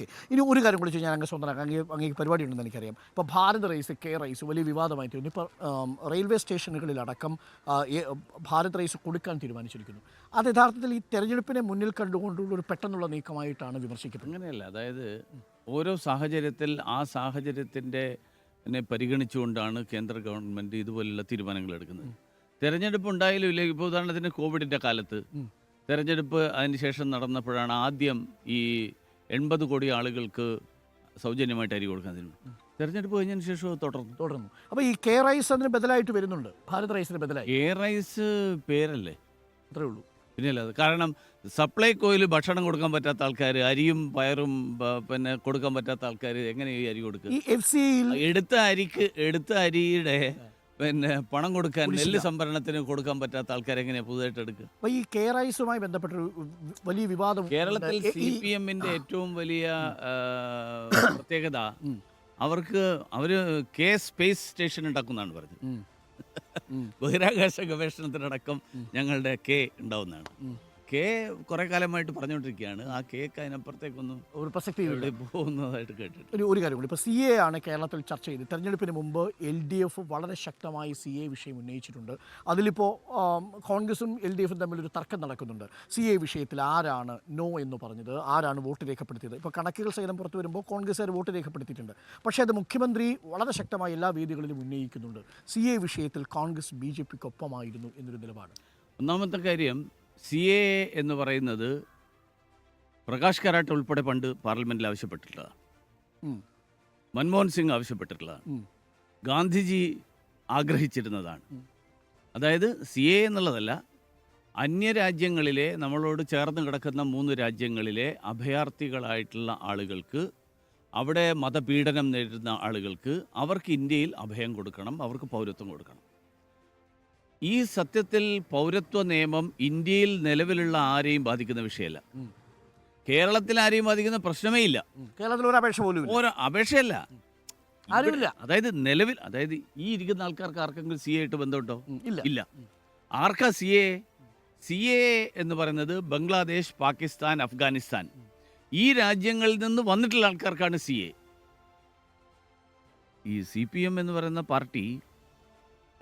Okay. ഇനി ഒരു കാര്യം കൂടി ഞാൻ അങ്ങ് സ്വന്തമാക്കാം. അങ്ങേ അങ്ങേക്ക് പരിപാടി ഉണ്ടെന്ന് എനിക്കറിയാം. ഇപ്പോൾ ഭാരത് റൈസ് കെ റൈസ് വലിയ വിവാദമായി തീരുന്നു ഇപ്പോൾ റെയിൽവേ സ്റ്റേഷനുകളിലടക്കം ഭാരത് റൈസ് കൊടുക്കാൻ തീരുമാനിച്ചിരിക്കുന്നു. അത് യഥാർത്ഥത്തിൽ ഈ തെരഞ്ഞെടുപ്പിനെ മുന്നിൽ കണ്ടുകൊണ്ടുള്ള ഒരു പെട്ടെന്നുള്ള നീക്കമായിട്ടാണ് വിമർശിക്കുന്നത്. അങ്ങനെയല്ല. അതായത് ഓരോ സാഹചര്യത്തിൽ ആ സാഹചര്യത്തിന്റെ പരിഗണിച്ചുകൊണ്ടാണ് കേന്ദ്ര ഗവൺമെന്റ് ഇതുപോലുള്ള തീരുമാനങ്ങൾ എടുക്കുന്നത്. തെരഞ്ഞെടുപ്പ് ഉണ്ടായാലും ഇല്ലെങ്കിൽ ഇപ്പോൾ ഉദാഹരണത്തിന് കോവിഡിന്റെ കാലത്ത് തെരഞ്ഞെടുപ്പ് അതിനുശേഷം നടന്നപ്പോഴാണ് ആദ്യം ഈ എൺപത് കോടി ആളുകൾക്ക് സൗജന്യമായിട്ട് അരി കൊടുക്കാൻ തിരഞ്ഞെടുപ്പ് തെരഞ്ഞെടുപ്പ് കഴിഞ്ഞതിന് ശേഷം തുടർന്നു? തുടർന്നു. അപ്പോൾ ഈ കെ റൈസ് അതിന് ബദലായിട്ട് വരുന്നുണ്ട്. ഭാരത് റൈസിന് ബദലായി. എ റൈസ് പേരല്ലേ? അത്രേ ഉള്ളൂ. പിന്നെ അല്ലാതെ കാരണം സപ്ലൈകോയിൽ ഭക്ഷണം കൊടുക്കാൻ പറ്റാത്ത ആൾക്കാർ അരിയും പയറും പിന്നെ കൊടുക്കാൻ പറ്റാത്ത ആൾക്കാർ എങ്ങനെ ഈ അരി കൊടുക്കുക? ഈ എഫ് സിയിൽ എടുത്ത അരിക്ക് എടുത്ത അരിയുടെ പിന്നെ പണം കൊടുക്കാൻ നെല്ല് സംഭരണത്തിന് കൊടുക്കാൻ പറ്റാത്ത ആൾക്കാർ എങ്ങനെയാ പുതുതായിട്ട് എടുക്കുക? അപ്പൊ ഈ കെ റൈസുമായി ബന്ധപ്പെട്ടൊരു വലിയ വിവാദം കേരളത്തിൽ. സി പി എമ്മിന്റെ ഏറ്റവും വലിയ പ്രത്യേകത അവർക്ക് അവർ കെ സ്പേസ് സ്റ്റേഷൻ ഉണ്ടാക്കുന്നതാണ് പറഞ്ഞത്. ബഹിരാകാശ ഗവേഷണത്തിനടക്കം ഞങ്ങളുടെ കെ ഉണ്ടാവുന്നതാണ്. കെ കുറെ കാലമായിട്ട് പറഞ്ഞുകൊണ്ടിരിക്കുകയാണ്. ആ കേക്ക് അതിനപ്പുറത്തേക്കൊന്നും ഒരു പ്രസക്തി പോകുന്നതായിട്ട് കേട്ടിട്ട് ഒരു ഒരു കാര്യം കൂടി ഇപ്പോൾ സി എ ആണ് കേരളത്തിൽ ചർച്ച ചെയ്ത് തെരഞ്ഞെടുപ്പിന് മുമ്പ് എൽ ഡി എഫ് വളരെ ശക്തമായി സി എ വിഷയം ഉന്നയിച്ചിട്ടുണ്ട്. അതിലിപ്പോൾ കോൺഗ്രസും എൽ ഡി എഫും തമ്മിൽ ഒരു തർക്കം നടക്കുന്നുണ്ട്. സി എ വിഷയത്തിൽ ആരാണ് നോ എന്ന് പറഞ്ഞത്? ആരാണ് വോട്ട് രേഖപ്പെടുത്തിയത്? ഇപ്പോൾ കണക്കുകൾ സഹിതം പുറത്തു വരുമ്പോൾ കോൺഗ്രസ്സുകാർ വോട്ട് രേഖപ്പെടുത്തിയിട്ടുണ്ട്. പക്ഷേ അത് മുഖ്യമന്ത്രി വളരെ ശക്തമായി എല്ലാ വേദികളിലും ഉന്നയിക്കുന്നുണ്ട്. സി എ വിഷയത്തിൽ കോൺഗ്രസ് ബി ജെ പിക്കൊപ്പമായിരുന്നു എന്നൊരു നിലപാട്. ഒന്നാമത്തെ കാര്യം സി എ എന്ന് പറയുന്നത് പ്രകാശ് കരാട്ട് ഉൾപ്പെടെ പണ്ട് പാർലമെന്റിൽ ആവശ്യപ്പെട്ടിട്ടുള്ളതാണ്. മൻമോഹൻ സിംഗ് ആവശ്യപ്പെട്ടിട്ടുള്ളതാണ്. ഗാന്ധിജി ആഗ്രഹിച്ചിരുന്നതാണ്. അതായത് സി എ എന്നുള്ളതല്ല അന്യരാജ്യങ്ങളിലെ നമ്മളോട് ചേർന്ന് കിടക്കുന്ന മൂന്ന് രാജ്യങ്ങളിലെ അഭയാർത്ഥികളായിട്ടുള്ള ആളുകൾക്ക് അവിടെ മതപീഡനം നേരിടുന്ന ആളുകൾക്ക് അവർക്ക് ഇന്ത്യയിൽ അഭയം കൊടുക്കണം അവർക്ക് പൗരത്വം കൊടുക്കണം. ഈ സത്യത്തിൽ പൗരത്വ നിയമം ഇന്ത്യയിൽ നിലവിലുള്ള ആരെയും ബാധിക്കുന്ന വിഷയമല്ല. കേരളത്തിൽ ആരെയും ബാധിക്കുന്ന പ്രശ്നമേ ഇല്ല. കേരളത്തിൽ ഒരു അപേക്ഷ പോലും ഇല്ല. ഓരോ അപേക്ഷയല്ല. ആരുമില്ല. അതായത് നിലവിൽ അതായത് ഈ ഇരിക്കുന്ന ആൾക്കാർക്ക് ആർക്കെങ്കിലും സി എ ആയിട്ട് ബന്ധമുണ്ടോ? ഇല്ല. ഇല്ല. ആർക്കാ സി എ? സി എ എന്ന് പറയുന്നത് ബംഗ്ലാദേശ് പാകിസ്ഥാൻ അഫ്ഗാനിസ്ഥാൻ. ഈ രാജ്യങ്ങളിൽ നിന്ന് വന്നിട്ടുള്ള ആൾക്കാർക്കാണ് സി എ. ഈ സി പി എം എന്ന് പറയുന്ന പാർട്ടി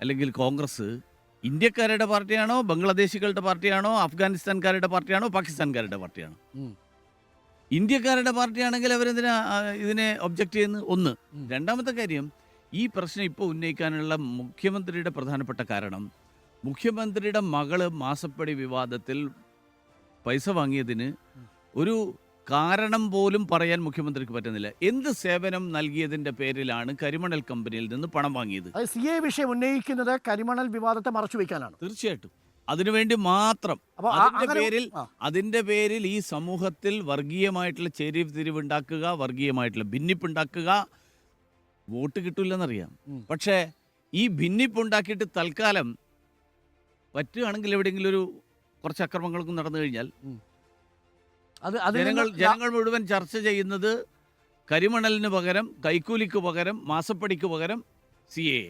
അല്ലെങ്കിൽ കോൺഗ്രസ് ഇന്ത്യക്കാരുടെ പാർട്ടിയാണോ ബംഗ്ലാദേശികളുടെ പാർട്ടിയാണോ അഫ്ഗാനിസ്ഥാൻകാരുടെ പാർട്ടിയാണോ പാകിസ്ഥാൻകാരുടെ പാർട്ടിയാണോ. ഇന്ത്യക്കാരുടെ പാർട്ടിയാണെങ്കിൽ അവരെന്തിനാ ഇതിനെ ഒബ്ജക്റ്റ് ചെയ്യുന്നത്? ഒന്ന്. രണ്ടാമത്തെ കാര്യം ഈ പ്രശ്നം ഇപ്പോൾ ഉന്നയിക്കാനുള്ള മുഖ്യമന്ത്രിയുടെ പ്രധാനപ്പെട്ട കാരണം മുഖ്യമന്ത്രിയുടെ മകൾ മാസപ്പടി വിവാദത്തിൽ പൈസ വാങ്ങിയതിന് ഒരു കാരണം പോലും പറയാൻ മുഖ്യമന്ത്രിക്ക് പറ്റുന്നില്ല. എന്ത് സേവനം നൽകിയതിന്റെ പേരിലാണ് കരിമണൽ കമ്പനിയിൽ നിന്ന് പണം വാങ്ങിയത്? സി എ വിഷയം ഉന്നയിക്കുന്നത് കരിമണൽ വിവാദത്തെ മറച്ചു വയ്ക്കാനാണ്. തീർച്ചയായിട്ടും. അതിനുവേണ്ടി മാത്രം അതിന്റെ പേരിൽ അതിന്റെ പേരിൽ ഈ സമൂഹത്തിൽ വർഗീയമായിട്ടുള്ള ചേരിവ് തിരിവുണ്ടാക്കുക വർഗീയമായിട്ടുള്ള ഭിന്നിപ്പുണ്ടാക്കുക വോട്ട് കിട്ടില്ലെന്നറിയാം. പക്ഷേ ഈ ഭിന്നിപ്പുണ്ടാക്കിയിട്ട് തൽക്കാലം പറ്റുകയാണെങ്കിൽ എവിടെയെങ്കിലും ഒരു കുറച്ച് അക്രമങ്ങളൊക്കെ നടന്നു കഴിഞ്ഞാൽ അത് ജനങ്ങൾ ജനങ്ങൾ മുഴുവൻ ചർച്ച ചെയ്യുന്നത് കരിമണലിന് പകരം കൈക്കൂലിക്ക് പകരം മാസപ്പടിക്ക് പകരം സി എ.